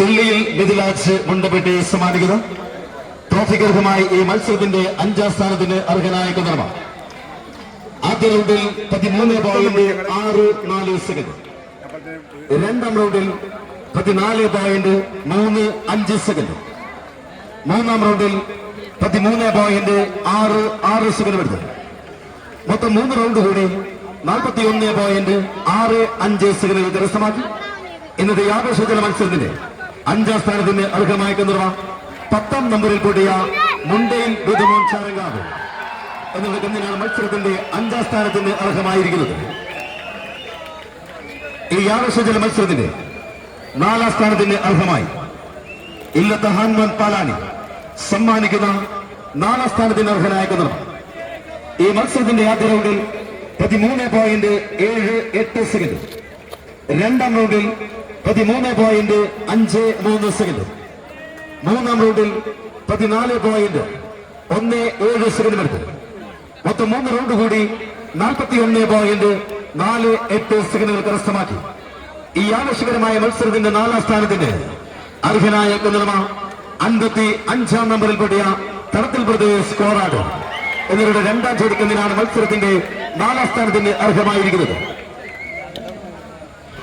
ചുള്ളിയിൽ മിഥിലാജ് മുണ്ടപ്പെട്ടി സമ്മാനിക്കുന്നു ട്രോഫികർഹമായി ഈ മത്സരത്തിന്റെ അഞ്ചാം സ്ഥാനത്തിന് അർഹനായ കുന്നർമ ആദ്യ റൗണ്ടിൽ പതിമൂന്ന് പോയിന്റ് ആറ് നാല് സെക്കൻഡ്. രണ്ടാം റൗണ്ടിൽ പതിനാല് പോയിന്റ് മൂന്ന് അഞ്ച് സെക്കൻഡ്. മൂന്നാം റൗണ്ടിൽ പതിമൂന്ന് പോയിന്റ് ആറ് ആറ് സെക്കൻഡ് എടുത്തു മൊത്തം മൂന്ന് റൗണ്ട് കൂടി നാൽപ്പത്തി ഒന്ന് പോയിന്റ് ആറ് അഞ്ച് സെക്കൻഡ് കരസ്ഥമാക്കി ഇന്നത്തെ ആവേശജല മത്സരത്തിന്റെ അഞ്ചാം സ്ഥാനത്തിന് അർഹമായി കന്നുറ പത്താം നമ്പറിൽ കൂടിയ മുണ്ടയിൽ ഋതുമോൻ ചാരങ്കാവ്. എന്നുള്ള കന്നിനാണ് മത്സരത്തിന്റെ അഞ്ചാം സ്ഥാനത്തിന് അർഹമായിരിക്കുന്നത്. ഈ ആവേശജല മത്സരത്തിന്റെ നാലാം സ്ഥാനത്തിന് അർഹമായി ഇല്ലത്ത ഹാൻമൻ പാലാനി സമ്മാനിക്കുന്ന നാലാം സ്ഥാനത്തിന് അർഹനായ കന്നുറ ഈ മത്സരത്തിന്റെ ആദ്യ റൗണ്ടിൽ പതിമൂന്ന് പോയിന്റ് ഏഴ് എട്ട് സെക്കൻഡ്. രണ്ടാം റൗണ്ടിൽ പതിമൂന്ന് പോയിന്റ് അഞ്ച് മൂന്ന് സെക്കൻഡ്. മൂന്നാം റൗണ്ടിൽ പതിനാല് പോയിന്റ് ഒന്ന് ഏഴ് സെക്കൻഡ് എടുത്തു. മൊത്തം മൂന്ന് റൗണ്ട് കൂടി നാൽപ്പത്തി ഒന്ന് പോയിന്റ് നാല് എട്ട് സെക്കൻഡുകൾ കരസ്ഥമാക്കി. ഈ ആവശ്യകരമായ മത്സരത്തിന്റെ നാലാം സ്ഥാനത്തിന് അർഹനായ കുന്നതമ അൻപത്തി അഞ്ചാം നമ്പറിൽ പെട്ടിയ തടത്തിൽ പ്രദേശ് സ്കോറാണ് എന്നിവരുടെ രണ്ടാം ചോദിക്കുന്നതിനാണ് മത്സരത്തിന്റെ നാലാം സ്ഥാനത്തിന് അർഹമായിരിക്കുന്നത്.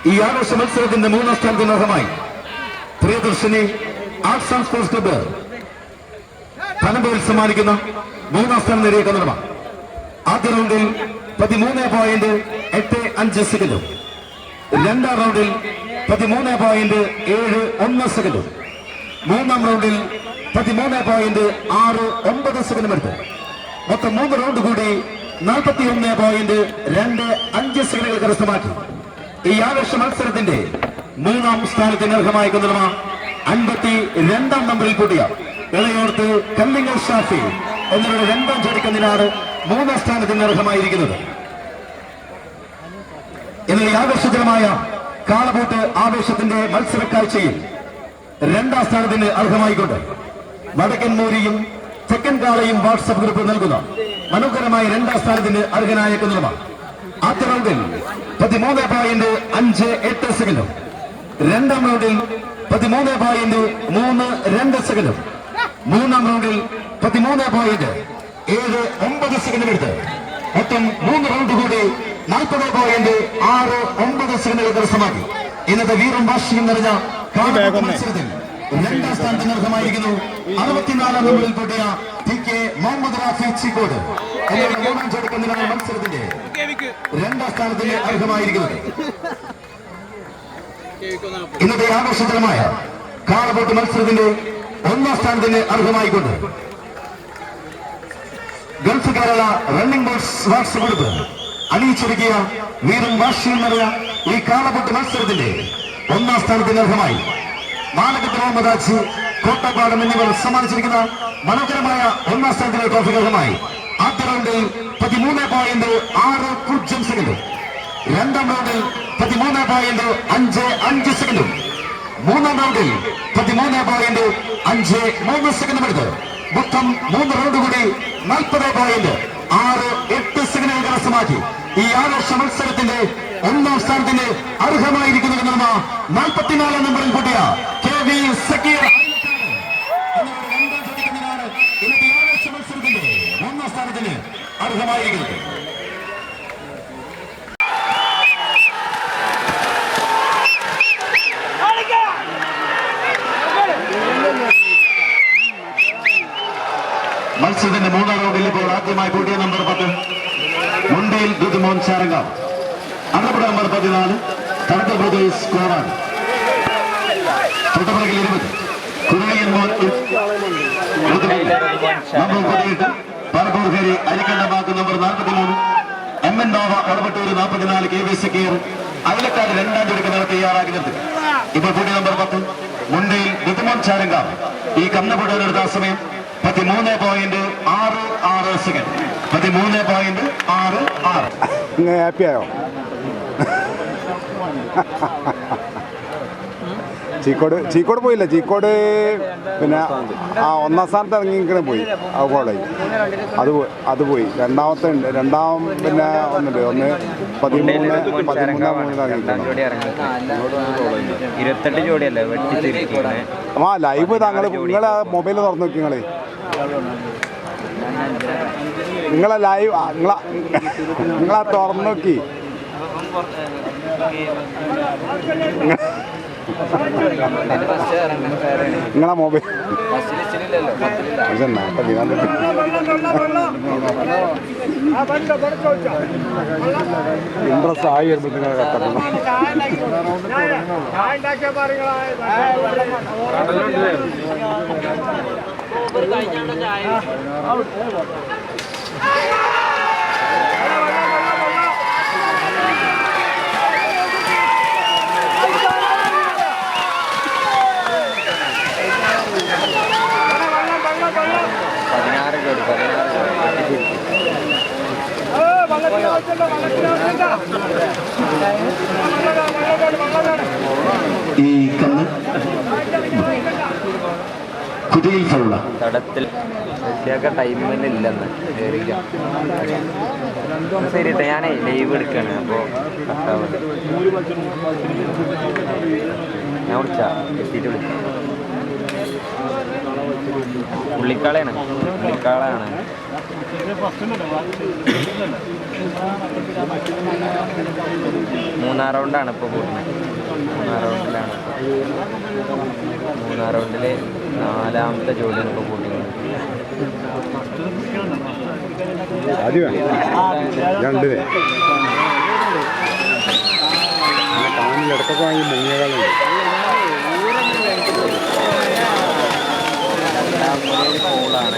ഈ ആവേശ മത്സരത്തിന്റെ മൂന്നാം സ്ഥാനത്തിന് അർഹമായി Priyadarshini arts and sports club പനമ്പയിൽ സമ്മാനിക്കുന്ന മൂന്നാം സ്ഥാനം നേടിയ കന്നഡ ആദ്യ റൗണ്ടിൽ പതിമൂന്ന് പോയിന്റ് എട്ട് അഞ്ച് സെക്കൻഡും രണ്ടാം റൗണ്ടിൽ പതിമൂന്ന് പോയിന്റ് ഏഴ് ഒന്ന് സെക്കൻഡും മൂന്നാം റൗണ്ടിൽ പതിമൂന്ന് പോയിന്റ് ആറ് ഒമ്പത് സെക്കൻഡും എടുത്തു. മൊത്തം മൂന്ന് റൗണ്ട് കൂടി നാൽപ്പത്തി ഒന്ന് പോയിന്റ് രണ്ട് അഞ്ച് സെക്കൻഡുകൾ കരസ്ഥമാക്കി. ഈ ആവേശ മത്സരത്തിന്റെ മൂന്നാം സ്ഥാനത്തിന് അർഹമായ കുന്നർമ അൻപത്തി രണ്ടാം നമ്പറിൽ കൂട്ടിയ ഇളയോർത്ത് കല്ലിങ്ങൽ ഷാഫി എന്നിവരുടെ രണ്ടാം ചോദിക്കുന്നതിനാണ് മൂന്നാം സ്ഥാനത്തിന് അർഹമായിരിക്കുന്നത്. എന്നാൽ ആവേശകരമായ കാളപൂട്ട് ആവേശത്തിന്റെ മത്സര കാഴ്ചയിൽ രണ്ടാം സ്ഥാനത്തിന് അർഹമായിക്കൊണ്ട് വടക്കൻ മൂരിയും തെക്കൻ കാളയും വാട്സപ്പ് ഗ്രൂപ്പ് നൽകുന്ന മനോഹരമായ രണ്ടാം സ്ഥാനത്തിന് അർഹനായ കുന്നുമാണ് ആദ്യ റൗണ്ടിൽ പതിമൂന്ന് പോയിന്റ് അഞ്ച് എട്ട് സെക്കൻഡും. രണ്ടാം റൗണ്ടിൽ പതിമൂന്ന് പോയിന്റ് മൂന്ന് രണ്ട് സെക്കൻഡും. മൂന്നാം റൗണ്ടിൽ പതിമൂന്ന് പോയിന്റ് ഏഴ് ഒമ്പത് സെക്കൻഡും എടുത്ത്. മൊത്തം മൂന്ന് റൗണ്ട് കൂടി നാൽപ്പത് പോയിന്റ് ആറ് ഒമ്പത് സെക്കൻഡുകൾ കരസ്ഥമാക്കി. ഇന്നത്തെ വീറും വാശിയും നിറഞ്ഞ മത്സരത്തിൽ രണ്ടാം സ്ഥാനത്തിന് അർഹമായിരിക്കുന്നു അറുപത്തിനാലാം നമ്പറിൽ പൊട്ടിയ ടി കെ മുഹമ്മദ് റാഫി ചിക്കോട്. മൂന്നാം മത്സരത്തിന്റെ രണ്ടാം സ്ഥാനത്തിന് അർഹമായിരിക്കുന്നത്. ഇന്നത്തെ ആഘോഷകരമായ കാളപോട്ട് മത്സരത്തിന്റെ ഒന്നാം സ്ഥാനത്തിന് അർഹമായിക്കൊണ്ട് ഗൾഫ് കേരള റണ്ണിംഗ് ബോട്ട്സ് വാട്സ് കൊടുത്ത് അണിയിച്ചൊരുക്കിയ വീറും വാശിയും നിറയ ഈ കാളപൊട്ട് മത്സരത്തിന്റെ ഒന്നാം സ്ഥാനത്തിന് അർഹമായി. മാലകത്ത് മുഹമ്മദ് കോട്ടപ്പാടം എന്നിവർ സമ്മാനിച്ചിരിക്കുന്ന മനോഹരമായ ഒന്നാം സ്ഥാനത്തിന് ട്രോഫി അർഹമായി. റൗണ്ടിൽ പതിമൂന്ന് പോയിന്റ് ആറ് പൂജ്യം സെക്കൻഡും. രണ്ടാം റൗണ്ടിൽ പതിമൂന്ന് പോയിന്റ് അഞ്ച് അഞ്ച് സെക്കൻഡും. മൂന്നാം റൗണ്ടിൽ പതിമൂന്ന് പോയിന്റ് അഞ്ച് മൂന്ന് സെക്കൻഡും എടുത്ത്. മൊത്തം മൂന്ന് റൗണ്ട് കൂടി നാൽപ്പത് പോയിന്റ് ആറ് എട്ട് സെക്കൻഡുകൾ കരസ്ഥമാക്കി. ഈ ആഘോഷ മത്സരത്തിന്റെ ഒന്നാം സ്ഥാനത്തിന് അർഹമായിരിക്കുന്നത് നിർമ്മ നാൽപ്പത്തിനാലാം നമ്പറിൽ കൂട്ടിയ കെ വി സക്കീർ എന്നിവരുടെ രണ്ടാം ചോദിക്കുന്നതിനാണ് ഇന്നത്തെ ആഘോഷ മത്സരത്തിന്റെ ഒന്നാം സ്ഥാനത്തിന് അർഹമായിരിക്കുന്നത് മത്സരത്തിന്റെ മൂന്നാം റൗണ്ടിൽ ഇപ്പോൾ ആദ്യമായി കൂട്ടിയ നമ്പർ പത്ത് മുണ്ടയിൽ ചാരങ്കാവ് അന്നപ്പുഴ നമ്പർ പതിനാല് തടത്ത പ്രദേശ് കോറാണ് തൊട്ടപ്പുറകിൽ ഇരുപത്. കുരുളിയൻ നമ്പർ പതിനെട്ട് പറപ്പൂർക്കരി അരിക്കണ്ടമാക്ക് നമ്പർ നാൽപ്പത്തിമൂന്ന് എം എൻ ബാബ ഒടപട്ടൂർ നാൽപ്പത്തിനാല് കെ വി സക്കീർ അയലക്കാട് രണ്ടാം ചുരുക്കുന്നവർ തയ്യാറാക്കി നിർത്തി ഇപ്പോൾ കൂടി നമ്പർ പത്ത് മുണ്ടയിൽ ബുദ്ധിമോൻ ചാരങ്കാവ് ഈ കന്നപ്പുഴ സമയം പതിമൂന്ന് പോയിന്റ് ആറ് ആറ് സെക്കൻഡ് പതിമൂന്ന് പോയിന്റ് ആറ് ആറ്. ഹാപ്പിയായോ ചീക്കോട് ചീക്കോട് പോയില്ല. ചീക്കോട് പിന്നെ ആ ഒന്നാം സ്ഥാനത്ത് ഇറങ്ങിക്കണ പോയി. ആ കോളേജ് അത് പോയി അത് പോയി. രണ്ടാമത്തെ ഉണ്ട്. രണ്ടാം പിന്നെ ഒന്നുണ്ട്. ഒന്ന് പതിമൂന്ന് പതിമൂന്നാം ആ ലൈവ് താങ്കൾ നിങ്ങളെ മൊബൈൽ തുറന്നു നോക്കി നിങ്ങളെ. നിങ്ങളെ ലൈവ് നിങ്ങളാ തുറന്നു നോക്കി നിങ്ങളെ മൊബൈൽ ഞാൻ ഇൻട്രസ്റ്റ് ആയി നിങ്ങൾ കത്തണം. ജോഡി പതിനാറ് ജോഡി വെട്ടി ചുരുക്കി ഈ കന്ന് കുതിയിൽ ഫൗള തടത്തിൽ പ്രത്യേക ടൈമിലില്ലെന്ന് ശരി ഞാനേ ലൈവ് എടുക്കാണ്. അപ്പോൾ ഞാൻ വിളിച്ചാ? എത്തിയിട്ട് വിളിച്ചു പുള്ളിക്കാളയാണ്. പുള്ളിക്കാളാണ്. മൂന്നാം റൗണ്ടാണ് ഇപ്പോൾ കൂടുന്നത്. മൂന്നാം റൗണ്ടിലാണ് മൂന്നാം റൗണ്ടിൽ നാലാമത്തെ ജോലിയാണ് ഇപ്പോൾ കൂട്ടിയത്. ആദ്യം രണ്ട് കാണിൽ ഇടക്കൊക്കെ വാങ്ങി മുങ്ങിയകളുണ്ട് രണ്ടാം മുലയിൽ ഫോളാണ്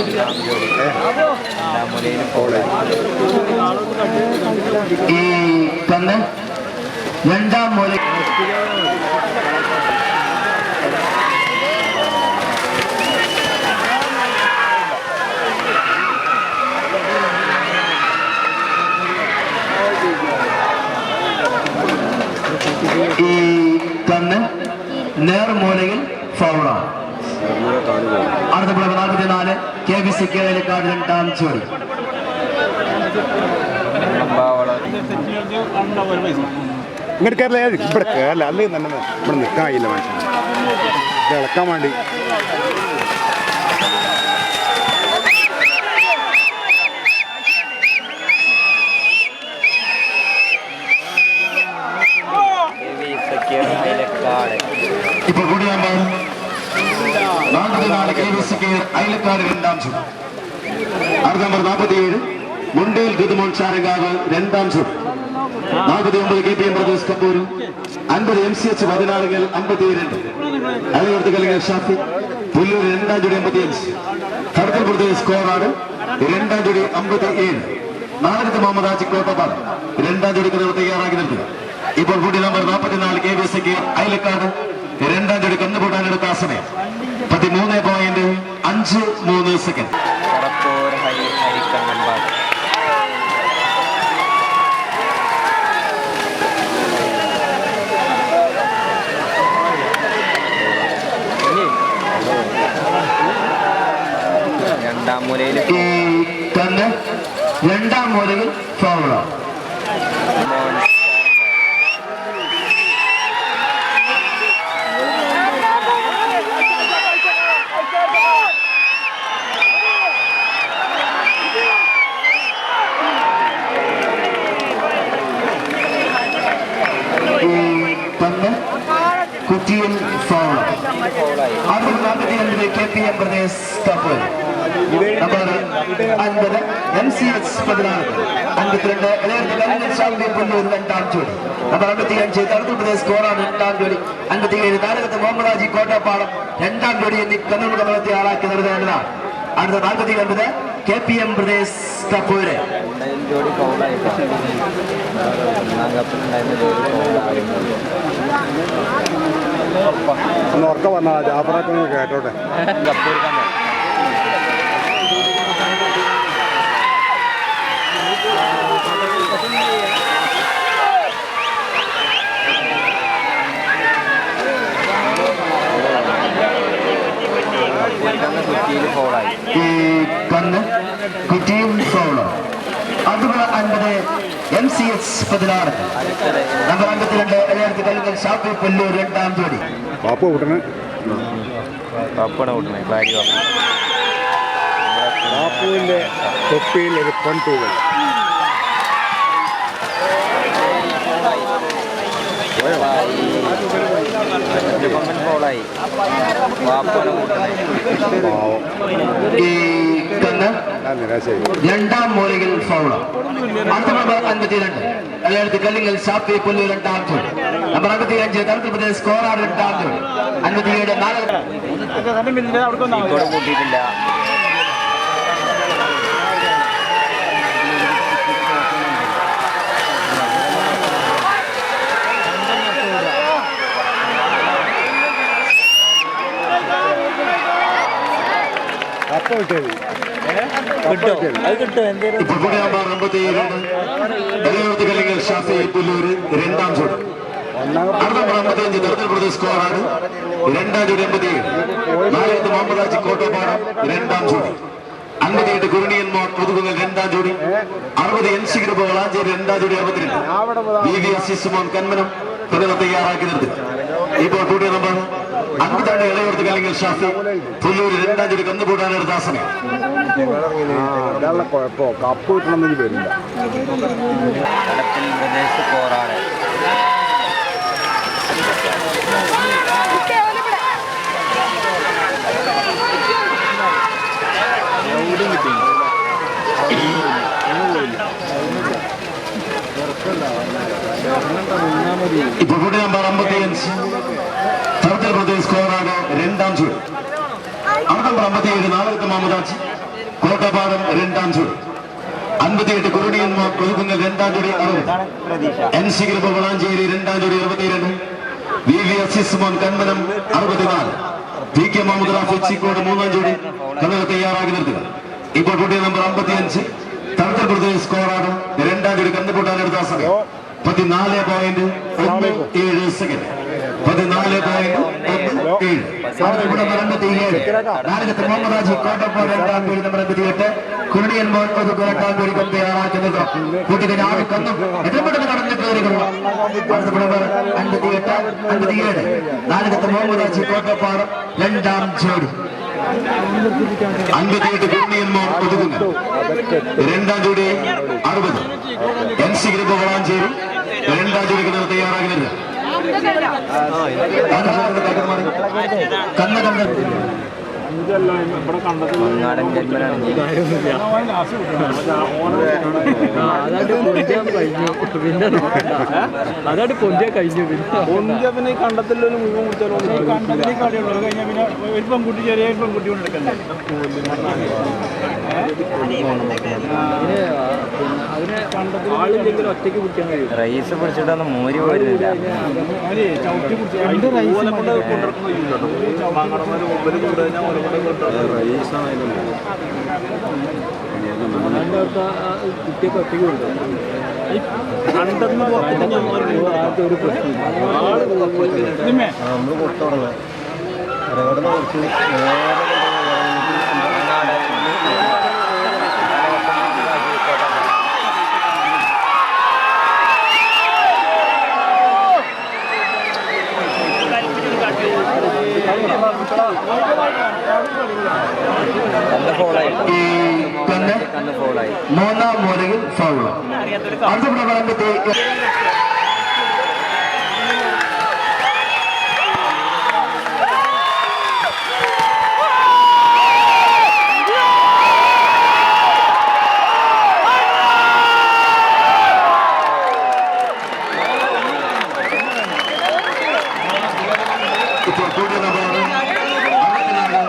ഒന്നാം ജോലി രണ്ടാം മുലയിൽ ഈ കന്ന് രണ്ടാം മൂല നേർമൂലയിൽ ഫൗളാണ് അടുത്ത കെ ബി സി രണ്ടാം അമ്പാവളം ഇങ്ങോട്ട് കയറില്ല ഇവിടെ നിൽക്കാൻ കഴിയില്ല മനുഷ്യൻ ഇളക്കാൻ വേണ്ടി രവി സക്കീർ അയലക്കാട് ഇപ്പോൾ കൂടി നമ്പർ നാൽപ്പത്തിനാല് K V C K Ayalakkad രണ്ടാം ചുട് അടുത്ത നമ്പർ നാൽപ്പത്തിയേഴ് മുണ്ടയിൽ ഗുദമോൻ ചാരങ്കാവ് രണ്ടാം ചുട് നാൽപ്പത്തി ഒമ്പത് കെ പി എം പ്രദേശ് കപ്പൂരും അൻപത് എം സി എച്ച് പതിനാറുകൾ രണ്ട് അയൽവർത്ത് കലികൾ ഷാഫി പുല്ലൂർ രണ്ടാം ജോഡി അമ്പത്തിയഞ്ച്. കടത്തൽ പ്രദേശ് കോറാട് രണ്ടാം ജോഡി അമ്പത്തി ഏഴ് നാലകത്ത് മുഹമ്മദ് ആജി കോട്ടപ്പാട് രണ്ടാം ജോഡിക്ക് തയ്യാറാക്കി നിർത്തുക. ഇപ്പോൾ കൂടി നമ്പർ നാൽപ്പത്തിനാല് കെ വി സിക്ക് അയലക്കാട് രണ്ടാം ജോഡി കന്നുകൂട്ടാനെടുത്ത ആ സമയം പതിമൂന്ന് പോയിന്റ് അഞ്ച് മൂന്ന് സെക്കൻഡ് രണ്ടാം മുലയിൽ തന്നെ രണ്ടാം മൂലയിൽ ഫൗളോ കുറ്റിയിൽ ഫൗളോ ഫോളായി ആയിരത്തി നാൽപ്പത്തി അഞ്ചിലെ കെ പി എം പ്രദേശ് കപ്പ് നമ്പർ അൻപത് എം സി എച്ച് പതിനാറ്. അൻപത്തിരണ്ട് ഇളയർക്ക് കലിഞ്ഞ ചാമ്പ്യൻ പുല്ലൂർ രണ്ടാം ജോഡി. നമ്പർ അമ്പത്തി അഞ്ച് തടുത്തു പ്രദേശ് കോറാണ് രണ്ടാം ജോഡി. അൻപത്തി ഏഴ് താരകത്ത് മുഹമ്മദ് ഹാജി കോട്ടപ്പാടം രണ്ടാം ജോഡി എന്നീ കണ്ണൂർ കമലത്തെ ആളാക്കി നൽകേണ്ടതാണ് അടുത്ത നാൽപ്പത്തി ഒൻപത് കെ പി എം പ്രദേശ് ഉണ്ടായിരുന്ന ஜோடி பவுல் ஆகிடுச்சு நாங்கள் அப்புறம் ஜோடி കേട്ടോട്ടെ. കപ്പെടുക്കാൻ കുറ്റിയിൽ ഫോളായി കുറ്റി അതുപോലെ അൻപത് എം സി എച്ച് പതിനാറ്. നമ്പർ അമ്പത്തിരണ്ട് ഏഴായിരത്തി കല്ലുകൾ ഷാപ്പി പുല്ലൂർ രണ്ടാം ജോഡി. പാപ്പ വിട്ടണേ പപ്പണ കൂട്ടണേ ഭാര്യ പപ്പ പാപ്പുവിന്റെ തൊപ്പിയിൽ ഒരു പെൺതൂവൽ. ഈ രണ്ടാം മൂലയിൽ ഏഴായിരത്തി കല്ലുകൾ ഷാപ്പി പുല്ലൂർ രണ്ടാം ജോഡി നമ്പർ അമ്പത്തി അഞ്ച് സ്കോറാർ രണ്ടാം ജോഡി അൻപത്തിയേഴ് നാല്. കൂട്ടിയിട്ടില്ല വിട്ടത് അത് കിട്ടും. എന്തേലും രണ്ടാം അടുത്ത നമ്പർ അമ്പത്തിയഞ്ച് തലത്തിൽ പ്രദേശ് സ്കോറാണ് രണ്ടാം ജോഡി അമ്പത്തിയേഴ് നാലായിരത്തി മുഹമ്മദ് ഹാജി രണ്ടാം ജോഡി അൻപത്തിയെട്ട് കുരുണിയൻ മോൾ രണ്ടാം ജോഡി അറുപത് എൻ ഗ്രൂപ്പ് വളാഞ്ചേരി രണ്ടാം ജോഡി അറുപത്തിരണ്ട്. വി വി കന്മനം പ്രതിമ തയ്യാറാക്കി നിർത്തി ഇപ്പോൾ കൂടിയ നമ്പർ അൻപത്തിരണ്ട് ഇളയോർത്ത് കല്ലെങ്കിൽ ഷാഫി പുല്ലൂര് രണ്ടാം തീയതി കന്നുകൂടാനൊരു ദാസനെ ആ ഇതാണ് കുഴപ്പമോ കപ്പ് കിട്ടണമെന്ന് വരില്ല ഇപ്പോൾ കൂടി നമ്പർ അമ്പത്തിയഞ്ച്. തറത്തിൽ പ്രദേശ് സ്കോറാണ് രണ്ടാം അവിടെ നമ്പർ അമ്പത്തിയേഴ് മുഹമ്മദ് കോട്ടപാടം രണ്ടാം ജോഡി അൻപത്തിയെട്ട് മോൻ പുതുകുങ്ങൽ രണ്ടാം ജോഡി അറുപത്. എൻ സി കൃപ വളാഞ്ചേരി രണ്ടാം ജോഡി അറുപത്തിരണ്ട്. വി വി അസീസ് മോൻ കന്മനം അറുപത്തിനാല്. പി കെ മുഹമ്മദ് മൂന്നാം ജോഡി കണ്ണുകൾ തയ്യാറാക്കി നിർത്തുക. ഇപ്പോൾ കുട്ടിയ നമ്പർ അമ്പത്തിയഞ്ച്. പ്രദേശ് സ്കോറാണ് രണ്ടാം ജോഡി എടുത്ത സമയം പതിനാല് പോയിന്റ് ഒന്ന് ഏഴ് സെക്കൻഡ്. പതിനാല് പോയിന്റ് ഒന്ന് ഏഴ് അടുത്ത ഇവിടെ നമ്പർ അമ്പത്തിയേഴ് നാലകത്ത് മുഹമ്മദ് ഹാജി രണ്ടാം ഒതുക്കു രണ്ടാം ജോഡി ആറ് കന്നും നാലകത്ത് രണ്ടാം ജോഡി. അൻപത്തിയെട്ട് കുരുണിയൻ മോൻ രണ്ടാം ജോഡി അറുപത്. എൻ സി ഗ്രൂപ്പ് വളാഞ്ചേരി രണ്ടാം ജോഡിക്ക് തയ്യാറാകുന്നത്. തയ്യാറാകുന്നില്ല കണ്ണ കണ്ട അതാണ് പൊന്തിയ കഴിഞ്ഞു. പിന്നെ പൊന്തിയ പിന്നെ കണ്ടത്തിലൊരു മുഴുവൻ കുടിച്ചാലും കണ്ടത്തിലേക്ക് കളിയുള്ളൂ. അത് കഴിഞ്ഞാൽ പിന്നെ ഒരു പെൺകുട്ടി ചെറിയ ഒരു പെൺകുട്ടി കൊണ്ട് എടുക്കണ്ടേ റൈസ് പിടിച്ചിട്ടൊന്നും മോര് ചവിട്ടി കുടിച്ച് രണ്ട് റൈസ് കൊണ്ട് കൊണ്ടിറക്കാൻ കൊണ്ടിറക്കാൻ അതിന്റെ കുട്ടിയൊക്കെ ഒറ്റയ്ക്ക് ആദ്യത്തെ ഒരു പ്രശ്നം ഇതിമ്മേ കന്ന് ഫോളായി ഈ കണ്ണ് കന്ന് ഫോളായി മൂന്നാം മൂലയിൽ ഫൗൾ അടുത്ത പ്രകടനത്തെ ഇപ്പോൾ കൂടിയ നമ്പറാണ് അറുപത്തിനാല്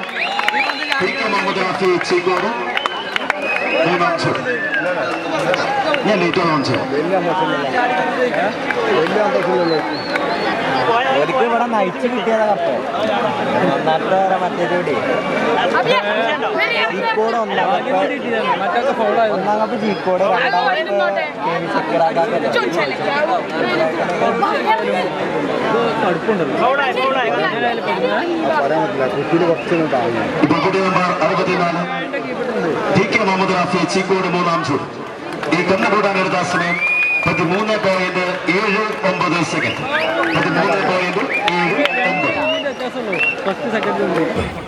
പി കെ മുഹമ്മദ് റാഫി ചീക്കോട് മൂന്നാം ചുവട് ഞാൻ ലേറ്റ് ലോഞ്ച് വലിയ സന്തോഷമില്ല വലിയ സന്തോഷമില്ലല്ലോ ശരിക്കും ഇവിടെ നയിച്ച് കിട്ടിയതാ കപ്പ്. ഒന്നാമത്തെ വരെ ജീക്കോട് ഒന്നാം. ഒന്നാം കപ്പ് ജീക്കോട് രണ്ടാമത്തെ ചീക്കോട് മൂന്നാം ചൂട് ഈ കണ്ണുകൂടാൻ എടുത്ത സമയം പതിമൂന്ന് പോയിന്റ് ഏഴ് ഒമ്പത് സെക്കൻഡ് പതിമൂന്ന് പോയിന്റ് ഏഴ് ഒമ്പത്.